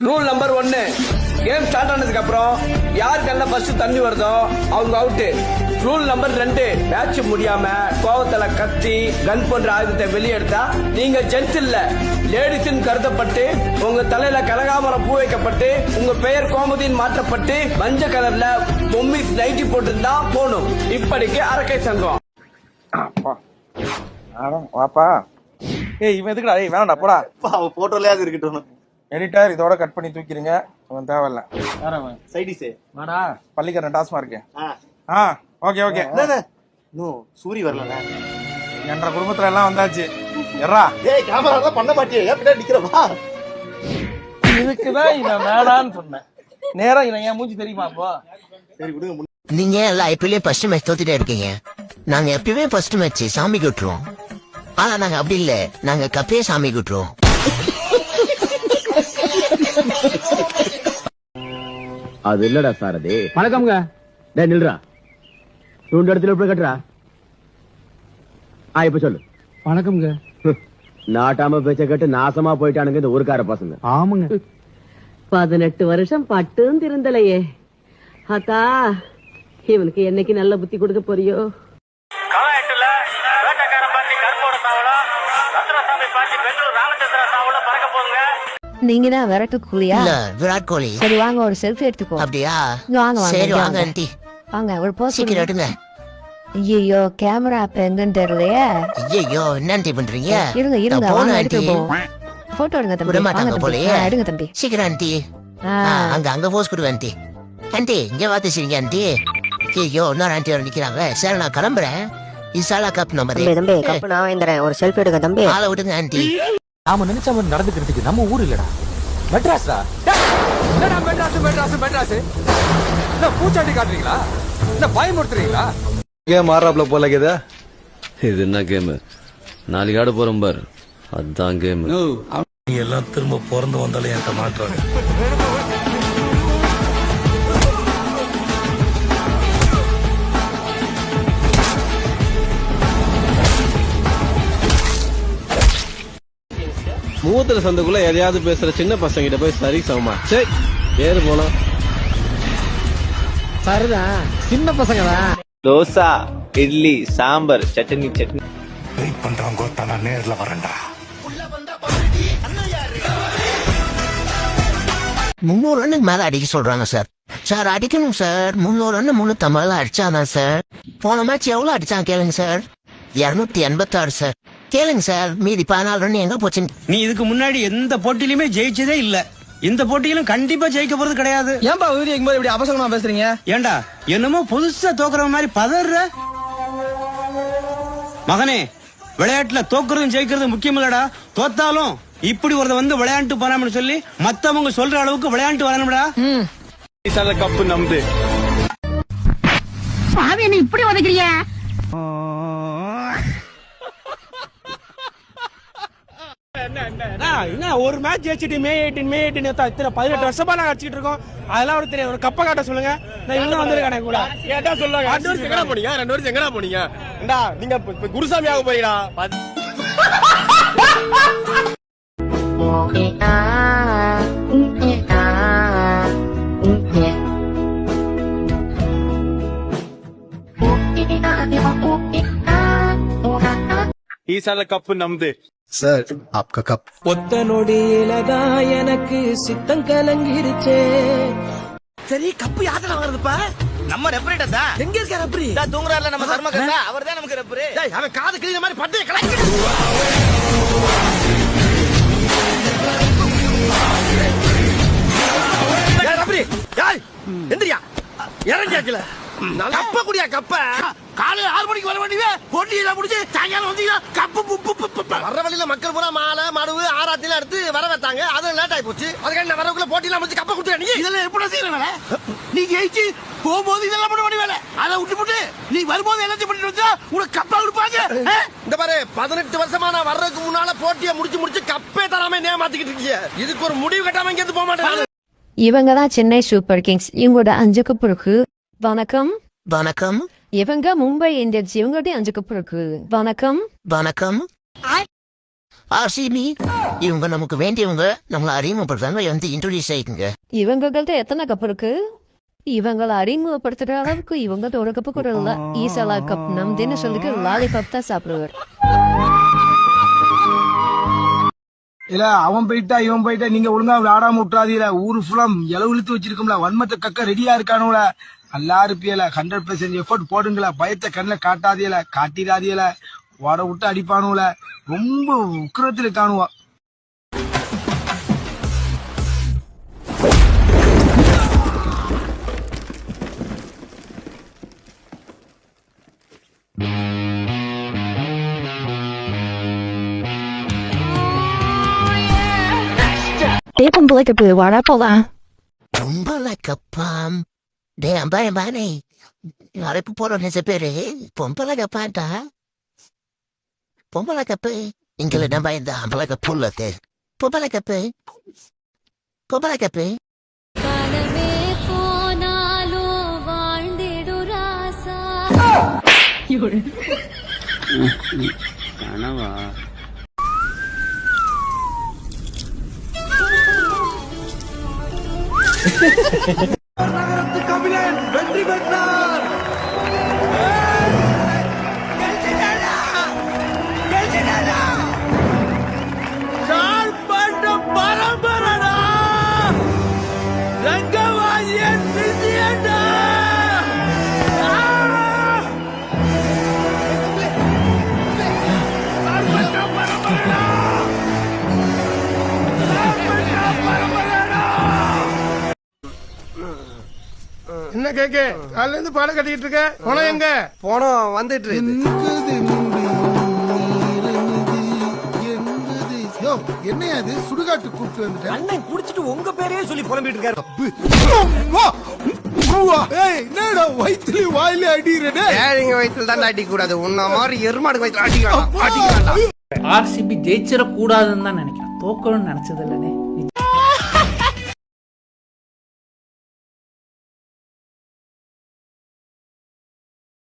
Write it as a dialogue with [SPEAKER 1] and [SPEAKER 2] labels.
[SPEAKER 1] Rule number ஒன்னு game start ஆனதுக்கு அப்புறம் யார் கல்ல ஃபர்ஸ்ட் தண்ணி வருதோ அவங்க அவுட் ரூல் நம்பர் ரெண்டு மேட்ச் முடியாம கோவத்துல கத்தி கன் போன்ற ஆயுதத்தை வெளியெடுத்தா நீங்க ஜென்ஸ் இல்ல லேடிஸ்னு கருதப்பட்டு உங்க தலையில கனகாமரம் பூ வைக்கப்பட்டு உங்க பெயர் கோமதின்னு மாற்றப்பட்டு மஞ்சள் கலர்ல பொம்மிஸ் நைட்டி போட்டிருந்தா போகணும் இப்படிக்கு அரக்கை சங்கம்.
[SPEAKER 2] வாப்பா. ஏய் இவன் எதுக்குடா? ஏய் வேணாம்டா போடா.
[SPEAKER 3] போட்டோலயாவது இருக்கட்டும்.
[SPEAKER 2] எடிட்டர் இதோட கட் பண்ணி தூக்கிடுங்க அவன் தேவையில்ல.
[SPEAKER 3] சைடிஸே
[SPEAKER 2] வாடா. பள்ளிக்கரண டாஸ்மா இருக்கு
[SPEAKER 3] ஆ.
[SPEAKER 2] ஆ ஓகே ஓகே.
[SPEAKER 3] இன்னும் சூரி வரல
[SPEAKER 2] என்ற குடும்பத்துல எல்லாம் வந்தாச்சு. எறா
[SPEAKER 3] ஏய் கேமரா தான் பண்ண மாட்டியே. ஏன் பின்னாடி நிக்கிறவா
[SPEAKER 2] இதுக்குதான் இவன் வேணான்னு சொன்னேன். நேரா இவன் என் மூஞ்சி தெரியுமா அப்போ?
[SPEAKER 3] சரி விடுங்க.
[SPEAKER 4] நீங்க எல்லாம் ஐபிஎல்லே ஃபர்ஸ்ட் மேட்ச் தோத்துட்டே இருக்கீங்க. நாங்க எப்பயுமே ஃபர்ஸ்ட் மேட்ச் சாமி விட்டுருவோம் ஆனா நாங்க அப்படி இல்ல. நாங்க கப்பே சாமி விட்டுருவோம்
[SPEAKER 5] அது இல்லடா சாரதி வணக்கம்ங்க. டேய் நில்றா. ரெண்டு இடத்துல எப்படி கட்டுறா. ஆ இப்ப சொல்லு.
[SPEAKER 6] வணக்கம்ங்க.
[SPEAKER 5] நாட்டாம பேச்ச கேட்டு நாசமா போயிட்டானுங்க இந்த ஊருக்கார பசங்க.
[SPEAKER 6] ஆமாங்க.
[SPEAKER 7] பதினெட்டு வருஷம் பட்டும் திருந்தலையே அத்தா இவனுக்கு என்னைக்கு நல்ல புத்தி கொடுக்க போறியோ?
[SPEAKER 8] நீங்க தான் விரட்டு கூலியா
[SPEAKER 4] இல்ல விராட் கோலி
[SPEAKER 8] சரி வாங்க ஒரு செல்ஃபி எடுத்துக்கோ.
[SPEAKER 4] அப்படியா?
[SPEAKER 8] வாங்க, வாங்க,
[SPEAKER 4] சரி வாங்க. ஆண்டி.
[SPEAKER 8] வாங்க ஒரு போஸ்ட்
[SPEAKER 4] சீக்கிரம் எடுங்க.
[SPEAKER 8] ஐயோ கேமரா அப்ப எங்கன்னு தெரியலையே.
[SPEAKER 4] ஐயோ என்ன ஆண்டி பண்றீங்க?
[SPEAKER 8] இருங்க இருங்க
[SPEAKER 4] நான்
[SPEAKER 8] வாங்க
[SPEAKER 4] போனேன்
[SPEAKER 8] எடுத்து
[SPEAKER 4] ஆண்டி.
[SPEAKER 8] போவோம் போட்டோ எடுங்க தம்பி.
[SPEAKER 4] மாட்டாங்க போலயே.
[SPEAKER 8] எடுங்க தம்பி.
[SPEAKER 4] சீக்கிரம் ஆண்டி. அங்க அங்க போஸ் கொடுங்க ஆண்டி. ஆண்டி இங்க வாத்து சரிங்க ஆண்டி. ஐயோ இன்னொரு ஆண்டி வர நிக்கிறாங்க சரி நான் கிளம்புறேன். இசாலா கப் நம்பர்
[SPEAKER 7] தம்பி தம்பி கப்பு நான் வாங்கிக்கிறேன் ஒரு செல்ஃபி எடுக்க தம்பி.
[SPEAKER 4] ஆளை விடுங்க ஆண்டி.
[SPEAKER 6] நாம நினைச்ச மாதிரி நடந்துக்கிறதுக்கு நம்ம ஊர் இல்லடா. மெட்ராஸ்டா
[SPEAKER 1] என்னடா மெட்ராஸ் மெட்ராஸ் மெட்ராஸ்? என்ன பூச்சாண்டி காட்டுறீங்களா? என்ன பயமுறுத்துறீங்களா?
[SPEAKER 9] கேம் ஆறாப்ல போல கேதா
[SPEAKER 10] இது என்ன கேம்? நாளைக்கு ஆட போறோம் பார். அதான் கேம்.
[SPEAKER 6] எல்லாம் திரும்ப பிறந்து வந்தாலே என்கிட்ட மாட்டுறாங்க.
[SPEAKER 9] மூத்திர சந்துக்குள்ள எதையாவது பேசுற சின்ன பசங்க கிட்ட போய் சரி சமமா சரி ஏறு போலாம்
[SPEAKER 6] சரிதான் சின்ன பசங்க தான்
[SPEAKER 3] தோசா இட்லி சாம்பார் சட்னி சட்னி.
[SPEAKER 6] வெயிட் பண்றவங்க நான் நேர்ல வரேன்டா.
[SPEAKER 4] முந்நூறு ரன்னுக்கு மேல அடிக்க சொல்றாங்க சார். சார் அடிக்கணும் சார். முந்நூறு ரன் முன்னூத்தி ஐம்பதுல அடிச்சாதான் சார். போன மேட்ச் எவ்வளவு அடிச்சான் கேளுங்க சார். இருநூத்தி எண்பத்தாறு சார். கேளுங்க சார். மீதி பதினாலு ரன் எங்க போச்சுன்னு
[SPEAKER 1] நீ இதுக்கு முன்னாடி எந்த போட்டியிலுமே ஜெயிச்சதே இல்ல. இந்த போட்டியிலும் கண்டிப்பா ஜெயிக்க போறது கிடையாது.
[SPEAKER 2] ஏன்பா வீடியோ இருக்கும்போது இப்படி அபசகமா பேசுறீங்க?
[SPEAKER 1] ஏண்டா என்னமோ புதுசா தோக்குற மாதிரி பதற? மகனே விளையாட்டுல தோக்குறதும் ஜெயிக்கிறதும் முக்கியம் இல்லடா தோத்தாலும் இப்படி ஒருத்த வந்து விளையாண்டு போறாமனு சொல்லி மத்தவங்க சொல்ற அளவுக்கு விளையாண்டு வரணும்டா
[SPEAKER 3] கப்பு நம்பு.
[SPEAKER 7] இப்படி உதைக்கிறிய
[SPEAKER 1] என்ன ஒரு மேட்ச் ஜெயிச்சிட்டு மே எயிட்டீன் மே எயிட்டீன் இத்தனை பதினெட்டு வருஷமா நாங்க அடிச்சிட்டு இருக்கோம். அதெல்லாம் ஒரு தெரியும் ஒரு கப்ப காட்ட சொல்லுங்க. நான் இன்னும் வந்திருக்கேன் கூட. கேட்டா சொல்லுங்க ரெண்டு வருஷம் எங்கடா போனீங்க ரெண்டு வருஷம் எங்கடா போனீங்க. ஏண்டா நீங்க இப்ப- இப்ப குருசாமி ஆக
[SPEAKER 3] ஈசால கப்பு நம்பு
[SPEAKER 6] சார் ஆப்கா கப்
[SPEAKER 2] ஒத்த நொடியிலதான் எனக்கு சித்தம் கலங்கிருச்சே
[SPEAKER 3] சரி கப்பு யாத்திரை வாங்குறதுப்பா நம்ம ரெப்பரேட்டர் தான்
[SPEAKER 2] எங்க இருக்க ரெப்ரி
[SPEAKER 3] தூங்குறாருல நம்ம தர்மகர்த்தா அவர் தான் நமக்கு ரெப்பரே அவன் காது கிழிஞ்ச மாதிரி பட்டு கலக்கி எந்திரியா இறங்கியாச்சுல கப்ப குடியா கப்ப காலையில ஆறு மணிக்கு வர வேண்டியவே போட்டியில முடிஞ்சு சாயங்காலம் வந்தீங்கன்னா கப்பு புப்பு புப்பு வர வழியில மக்கள் பூரா மாலை மடுவு ஆராத்தில எடுத்து வர வைத்தாங்க. அது லேட் ஆகி போச்சு. அதுக்காக நான் வரவுக்குள்ள போட்டியில முடிஞ்சு கப்ப கொடுத்து நீ. இதெல்லாம் எப்படி செய்யற வேலை? நீ ஜெயிச்சு போகும்போது இதெல்லாம் பண்ண வேண்டிய வேலை. அதை விட்டு விட்டு நீ வரும்போது எல்லாத்தையும் பண்ணிட்டு வந்தா உனக்கு கப்பா கொடுப்பாங்க. இந்த பாரு பதினெட்டு வருஷமா நான் வர்றதுக்கு முன்னால போட்டியை முடிச்சு முடிச்சு கப்பே தராம ஏமாத்திக்கிட்டு இருக்கீங்க இதுக்கு ஒரு முடிவு கட்டாம இங்க போக மாட்டேன்
[SPEAKER 8] இவங்க தான் சென்னை சூப்பர் கிங்ஸ். இவங்களோட அஞ்சு கப் இருக்கு வணக்கம்.
[SPEAKER 4] வணக்கம்.
[SPEAKER 8] இவங்க மும்பை இந்தியன்ஸ் இவங்களுடைய அஞ்சு கப் இருக்கு. வணக்கம்.
[SPEAKER 4] வணக்கம். ஆர்சிபி இவங்க நமக்கு வேண்டியவங்க நம்மளை அறிமுகப்படுத்தாங்க வந்து இன்ட்ரோடியூஸ் ஆயிக்குங்க
[SPEAKER 8] இவங்ககிட்ட எத்தனை கப் இருக்கு? இவங்களை அறிமுகப்படுத்துற அளவுக்கு இவங்க ஒரு கப்பு கூட இல்ல. ஈசலா கப் நம் தினசலுக்கு லாலிபாப் தான் சாப்பிடுவார்.
[SPEAKER 11] இல்ல அவன் போயிட்டா இவன் போயிட்டா நீங்க ஒழுங்கா விளையாடாம விட்டுறாதீல ஊரு ஃபுல்லா இளவு இழுத்து வச்சிருக்கோம்ல. வன்மத்தை கக்க ரெடியா இருக்கானுல நல்லா இருப்பியல ஹண்ட்ரட் பெர்சன்ட் எஃபர்ட் போடுங்கள பயத்தை கண்ணில் காட்டாதியல காட்டிடாதியல ஓட விட்டு அடிப்பானுல ரொம்ப உக்கிரத்தில் இருக்கானுவா.
[SPEAKER 8] டே பொம்பளைக்கு வர போலாம்
[SPEAKER 4] ரொம்ப கப்பாம் டே அம்பாய் பானே அழைப்பு போற நிஜ பேரு பொம்பளை கப்பாண்டா பொம்பளை கப்பு இங்கே நம்ம இந்த அம்பளை கப்பு உள்ளது பொம்பளை கப்பு பொம்பளை கப்பு
[SPEAKER 12] காலமே போனாலும் வாழ்ந்திடு ராசா
[SPEAKER 11] வெற்றி
[SPEAKER 13] கேக்கு. காலையில இருந்து பாடம் கட்டிட்டு இருக்க. போனோம் எங்க?
[SPEAKER 9] போனோம் வந்துட்டு
[SPEAKER 13] என்னையா அது சுடுகாட்டு கூப்பிட்டு வந்துட்டேன்.
[SPEAKER 11] அண்ணன் குடிச்சிட்டு உங்க பேரையே சொல்லி புலம்பிட்டு இருக்காரு.
[SPEAKER 13] என்னடா வயிற்றுல வாயில அடிக்கிறேன்?
[SPEAKER 9] ஏழைங்க வயிற்றுல தான் அடிக்க கூடாது உன்ன மாதிரி எருமாடு வயிற்றுல அடிக்கலாம் அடிக்கலாம்
[SPEAKER 14] ஆர்சிபி ஜெயிச்சிட கூடாதுன்னு தான் நினைக்கிறேன். தோக்கணும்னு நினைச்சது இல்லனே